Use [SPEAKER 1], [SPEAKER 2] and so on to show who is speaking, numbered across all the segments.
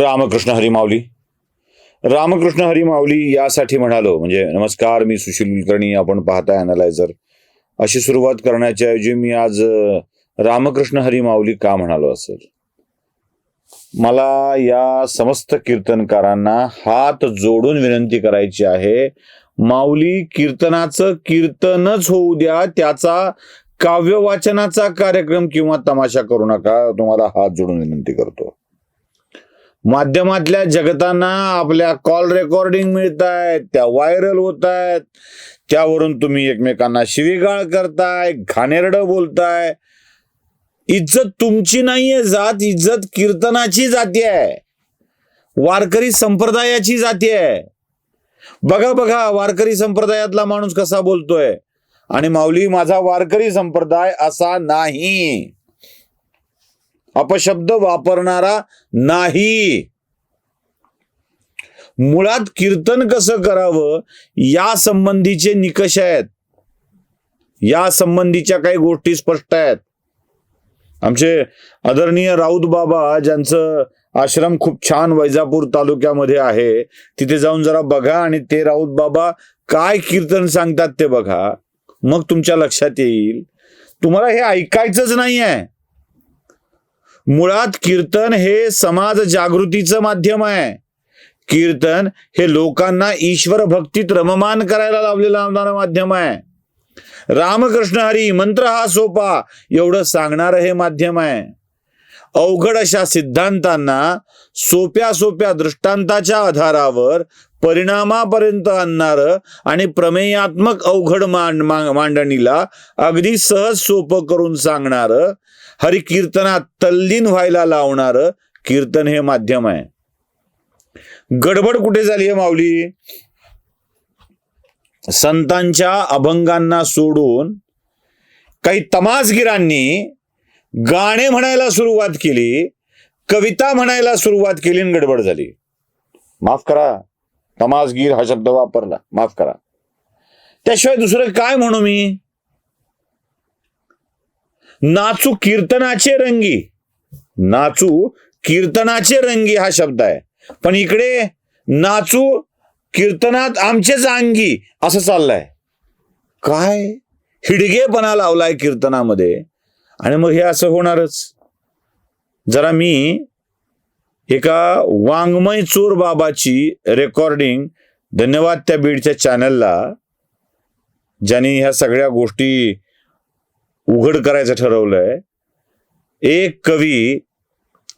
[SPEAKER 1] रामकृष्ण हरिमावली रामकृष्ण हरिमावली यासाठी म्हणालो म्हणजे नमस्कार मी सुशील कुलकर्णी आपण पाहताय अनालायझर अशी सुरुवात करण्याच्या ऐवजी मी आज रामकृष्ण हरिमावली का म्हणालो असेल? मला या समस्त कीर्तनकारांना हात जोडून विनंती करायची आहे माऊली कीर्तनाचं कीर्तनच होऊ द्या त्याचा काव्य वाचनाचा कार्यक्रम किंवा तमाशा करू नका तुम्हाला हात जोडून विनंती करतो. माध्यमातल्या जगताना आपल्या कॉल रेकॉर्डिंग मिळत आहेत त्या व्हायरल होत आहेत त्यावरून तुम्ही एकमेकांना शिवीगाळ करताय घाणेरडं बोलताय. इज्जत तुमची नाहीये जात इज्जत कीर्तनाची जाती आहे वारकरी संप्रदायाची जाती आहे बघा बघा वारकरी संप्रदायातला माणूस कसा बोलतोय. आणि माऊली माझा वारकरी संप्रदाय असा नाही. अपशब्द वापरणारा नाही. मुळात कीर्तन कसं करावं? या संबंधीचे निकष आहेत. या संबंधीच्या काही गोष्टी स्पष्ट आहेत. आमचे आदरणीय राऊत बाबा ज्यांचं आश्रम खूप छान वैजापूर तालुक्यामध्ये आहे तिथे जाऊन जरा बघा आणि ते राऊत बाबा काय कीर्तन सांगतात ते बघा. मग तुमच्या लक्षात येईल. तुम्हाला हे ऐकायचंच नाही आहे मुळात कीर्तन हे समाज जागृतीचं माध्यम आहे. कीर्तन हे लोकांना ईश्वर भक्तीत रममान करायला लावलेलं लावणारं माध्यम आहे. रामकृष्ण हरी मंत्र हा सोपा एवढं सांगणारं हे माध्यम आहे. अवघड अशा सिद्धांतांना सोप्या सोप्या दृष्टांताच्या आधारावर परिणामापर्यंत आणणारं आणि प्रमेयात्मक अवघड मांड मांडणीला अगदी सहज सोपं करून सांगणारं हरिकीर्तनात तल्लीन व्हायला लावणारं कीर्तन हे माध्यम आहे. गडबड कुठे झाली आहे माऊली? संतांच्या अभंगांना सोडून काही तमासगिरांनी गाणे म्हणायला सुरुवात केली कविता म्हणायला सुरुवात केली आणि गडबड झाली. माफ करा. तमासगीर हा शब्द वापरला. माफ करा. त्याशिवाय दुसरं काय म्हणू मी? नाचू कीर्तनाचे रंगी. नाचू कीर्तनाचे रंगी हा शब्द आहे. पण इकडे नाचू कीर्तनात आमचेच अंगी असं चाललंय. काय? हिडगेपणा लावलाय कीर्तनामध्ये. आणि मग हे असं होणारच. जरा मी एका वाङ्मय चोर बाबाची रेकॉर्डिंग धन्यवाद त्या बीडच्या चॅनलला ज्यांनी ह्या सगळ्या गोष्टी उघड करायचं ठरवलंय. एक कवी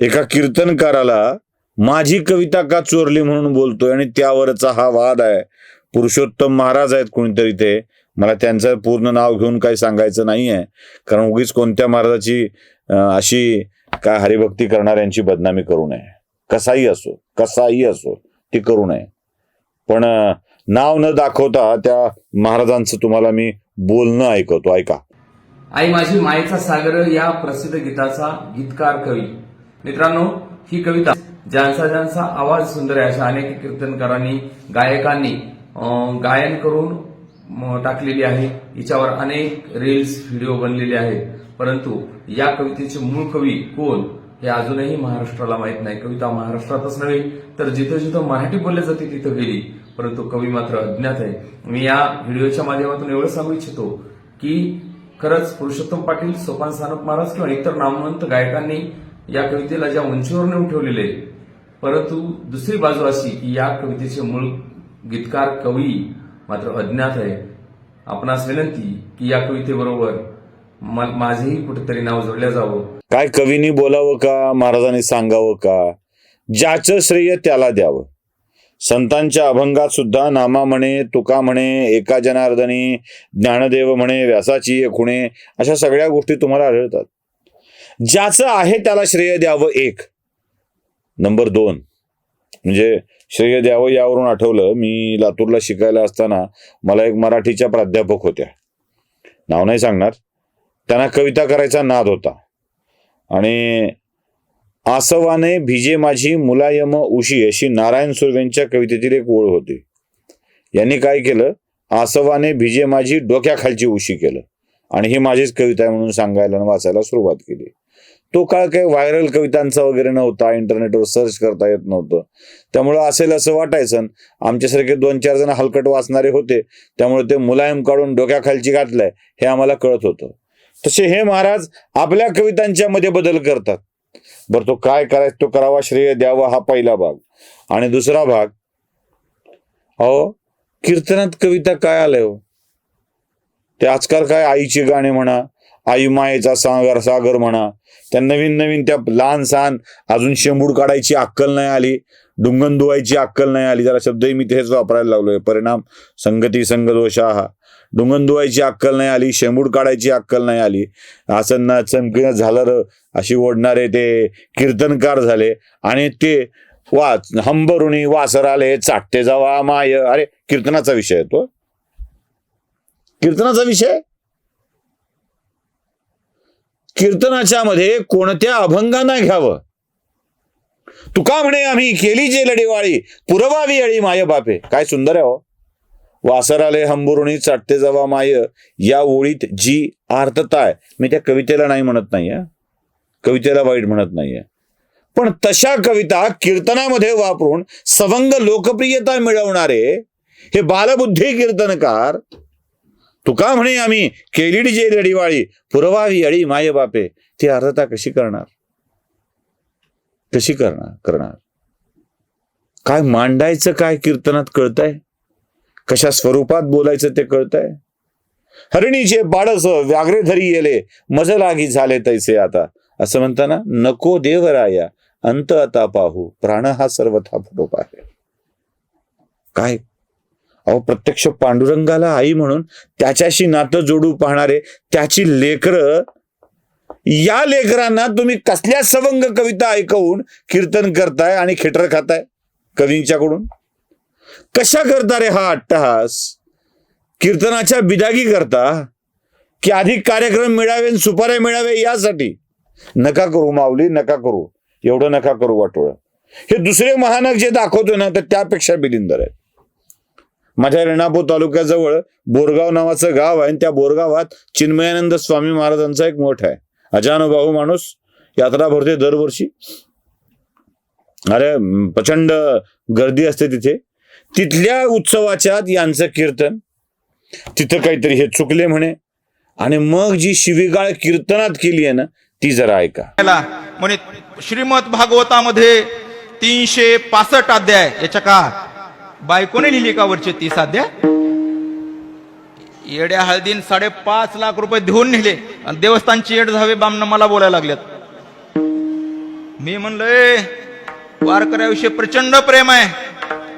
[SPEAKER 1] एका कीर्तनकाराला माझी कविता का चोरली म्हणून बोलतोय आणि त्यावरचा हा वाद आहे. पुरुषोत्तम महाराज आहेत कोणीतरी ते. मला त्यांचं पूर्ण नाव घेऊन काही सांगायचं नाही आहे कारण उगीच कोणत्या महाराजाची अशी काय हरिभक्ती करणाऱ्यांची बदनामी करू नये. कसाही असो कसाही असो ती करू नये. पण नाव न दाखवता त्या महाराजांचं तुम्हाला मी बोलणं ऐकवतो. ऐका.
[SPEAKER 2] आई माझी मायेचा सागर या प्रसिद्ध गीताचा गीतकार कवी. मित्रांनो ही कविता ज्यांचा ज्यांचा आवाज सुंदर आहे अशा अनेक कीर्तनकारांनी गायकांनी गायन करून टाकलेली आहे. हिच्यावर अनेक रील्स व्हिडिओ बनलेले आहेत. परंतु या कवितेचे मूळ कवी कोण? हे अजूनही महाराष्ट्राला माहीत नाही. कविता महाराष्ट्रातच नव्हे तर जिथं जिथं मराठी बोलली जाते तिथं गेली. परंतु कवी मात्र अज्ञात आहे. मी या व्हिडिओच्या माध्यमातून एवढं सांगू इच्छितो की खरंच पुरुषोत्तम पाटील सोपान सानप महाराज किंवा इतर नामवंत गायकांनी या कवितेला ज्या उंचीवर नेऊन ठेवलेले परंतु दुसरी बाजू अशी की या कवितेचे मूळ गीतकार कवी मात्र अज्ञात आहे. आपणास विनंती की या कवितेबरोबर म- माझेही कुठेतरी नाव जोडलं जावं.
[SPEAKER 1] काय कवीनी बोलावं का? महाराजांनी सांगावं का? ज्याचं श्रेय त्याला द्यावं. संतांच्या अभंगात सुद्धा नामा म्हणे तुका म्हणे एका जनार्दनी ज्ञानदेव म्हणे व्यासाची एक खुणे अशा सगळ्या गोष्टी तुम्हाला आढळतात. ज्याचं आहे त्याला श्रेय द्यावं एक. नंबर दोन. म्हणजे श्रेय द्यावं यावरून आठवलं मी लातूरला शिकायला असताना मला एक मराठीच्या प्राध्यापक होत्या. नाव नाही सांगणार. त्यांना कविता करायचा नाद होता. आणि आसवाने भिजे माझी मुलायम उशी अशी नारायण सुर्वेंच्या कवितेतील एक ओळ होती. यांनी काय केलं? आसवाने भिजे माझी डोक्याखालची उशी केलं. आणि ही माझीच कविता आहे म्हणून सांगायला आणि वाचायला सुरुवात केली. तो काळ काही व्हायरल कवितांचा वगैरे नव्हता इंटरनेटवर सर्च करता येत नव्हतं. त्यामुळं असेल असं वाटायचं. आमच्यासारखे दोन चार जण हलकट वाचणारे होते. त्यामुळे ते मुलायम काढून डोक्याखालची घातलंय हे आम्हाला कळत होतं. तसे हे महाराज आपल्या कवितांच्या मध्ये बदल करतात. बरं तो काय करायचं तो करावा श्रेय द्यावा हा पहिला भाग. आणि दुसरा भाग अहो कीर्तनात कविता काय आलंय हो? ते आजकाल काय आईचे गाणे म्हणा आई मायेचा सागर सागर म्हणा त्या नवीन नवीन त्या लहान सहान अजून शेंबूड काढायची अक्कल नाही आली डुंगन धुवायची अक्कल नाही आली. जरा शब्दही मी तेच वापरायला लागलोय. परिणाम संगती संगदोषा. हा डुंगन धुवायची अक्कल नाही आली शेंबूड काढायची अक्कल नाही आली. असं ना चमकीनं झालं अशी ओढणारे ते कीर्तनकार झाले. आणि ते वा हंबरुणी वासर आले चाटते जावा माय. अरे कीर्तनाचा विषय आहे तो. कीर्तनाचा विषय कीर्तनाच्या मध्ये कोणत्या अभंगांना घ्यावं? तुका म्हणे आम्ही केली जे लढेवाळी पुरवावी अळी माय बापे. काय सुंदर आहे हो. वासराले हंबुरुणी चाटते जावा माय या ओळीत जी आर्तता आहे. मी त्या कवितेला नाही म्हणत नाहीये. कवितेला वाईट म्हणत नाहीये. पण तशा कविता कीर्तनामध्ये वापरून सवंग लोकप्रियता मिळवणारे हे बालबुद्धी कीर्तनकार तुका म्हणे आम्ही केलीडी जे लढीवाळी पुरवावी अळी माय बापे ती अर्धता कशी करणार? कशी करणार? करणार. काय मांडायचं काय कीर्तनात कळतंय? कशा स्वरूपात बोलायचं ते कळतंय? हरिणीचे बाळस व्याघ्रे धरी येले मज लागी झाले तैसे आता. असं म्हणताना नको देवराया अंत आता पाहू. प्राण हा सर्वथा फुटोप आहे काय? अहो प्रत्यक्ष पांडुरंगाला आई म्हणून त्याच्याशी नातं जोडू पाहणारे त्याची लेकरं या लेकरांना तुम्ही कसल्या सवंग कविता ऐकवून कीर्तन करताय आणि खेटर खाताय? कवींच्याकडून? कशा करता रे हा अट्टहास? कीर्तनाच्या बिदागी करता? की अधिक कार्यक्रम मिळावे आणि सुपाऱ्या मिळावे यासाठी? नका करू माऊली नका करू. एवढं नका करू वाटोळ. हे दुसरे महानग जे दाखवतो ना तर त्यापेक्षा बिलिंदर आहे माझ्या रेणापूर तालुक्याजवळ बोरगाव नावाचं गाव आहे आणि त्या बोरगावात चिन्मयानंद स्वामी महाराजांचा एक मठ आहे. अजानुभाऊ माणूस यात्रा भरते दरवर्षी. अरे प्रचंड गर्दी असते तिथे. तिथल्या उत्सवाच्या यांचं कीर्तन तिथं काहीतरी हे चुकले म्हणे. आणि मग जी शिवीगाळ कीर्तनात केली आहे ना ती जरा ऐका.
[SPEAKER 3] म्हणे श्रीमद भागवतामध्ये तीनशे पासष्ट अध्याय याच्या का? बायकोने लिहिली का वरचे तीस अध्याय? येड्या हळदीन साडेपाच लाख रुपये देऊन नेले. आणि देवस्थानची येड झावे बामनं मला बोलायला लागल्यात मी म्हणलोय वारकऱ्याविषयी प्रचंड प्रेम आहे.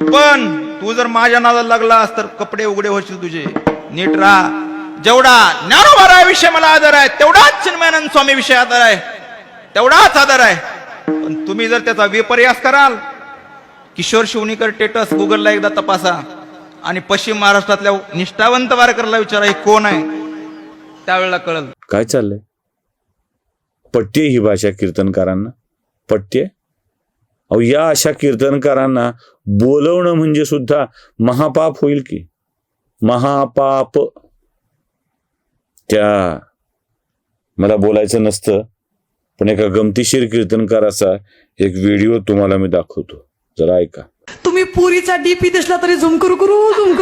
[SPEAKER 3] पण तू जर माझ्या नादाला लागलास तर कपडे उघडे होशील तुझे. नीट राहा. जेवढा ज्ञानोबाराविषयी मला आदर आहे तेवढाच चिन्मयानंद स्वामी विषय आदर आहे. तेवढाच आदर आहे. पण तुम्ही जर त्याचा विपर्यास कराल किशोर शिवणीकर टेटस गुगलला एकदा तपासा. आणि पश्चिम महाराष्ट्रातल्या निष्ठावंत वारकरला विचारा हे कोण आहे? त्यावेळेला कळल.
[SPEAKER 1] काय चाललंय? पट्टे ही भाषा कीर्तनकारांना. पट्टे अहो या अशा कीर्तनकारांना बोलवणं म्हणजे सुद्धा महापाप होईल की? महापाप. त्या मला बोलायचं नसतं पण एका गमतीशीर कीर्तनकाराचा एक व्हिडिओ तुम्हाला मी दाखवतो. जरा ऐका.
[SPEAKER 4] तुम्ही पुरीचा डीपी दिसला तरी झुमकर करू करू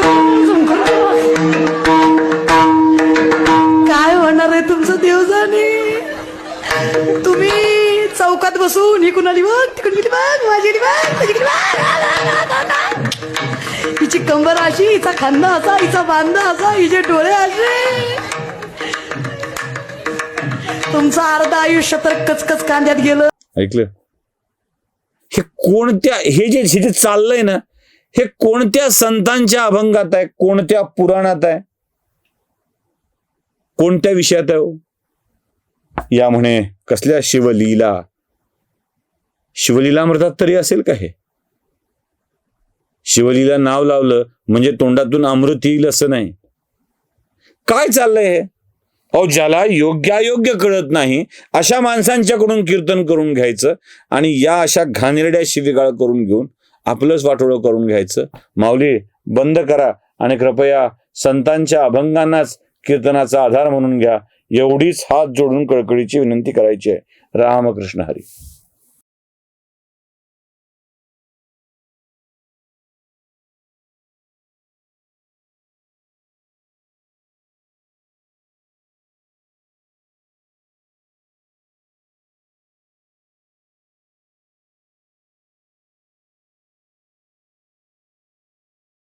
[SPEAKER 4] काय होणार आहे तुमचं देव जाणे तुम्ही चौकात बसून ही कुणाली बघ तिकडे बघ माझी बघ. हिचा खांदा असा हिचा बांधा असा हिचे डोळे असे. तुमचं अर्ध आयुष्य तर कचकच कांद्यात गेलं.
[SPEAKER 1] ऐकलं? हे कोणत्या हे जे हे जे चाललंय ना हे कोणत्या संतांच्या अभंगात आहे कोणत्या पुराणात आहे? कोणत्या विषयात आहे हो? या म्हणे कसल्या शिवलीला? शिवलीला म्हणतात तरी असेल का हे? शिवलीला नाव लावलं म्हणजे तोंडातून अमृत येईल असं नाही. काय चाललंय हे? अहो ज्याला योग्यायोग्य कळत नाही अशा माणसांच्याकडून कीर्तन करून घ्यायचं आणि या अशा घाणेरड्या शिवीगाळ करून घेऊन आपलंच वाटोळं करून घ्यायचं. माऊली बंद करा आणि कृपया संतांच्या अभंगांनाच कीर्तनाचा आधार म्हणून घ्या. एवढीच हात जोडून कळकळीची विनंती करायची आहे. रामकृष्ण हरी.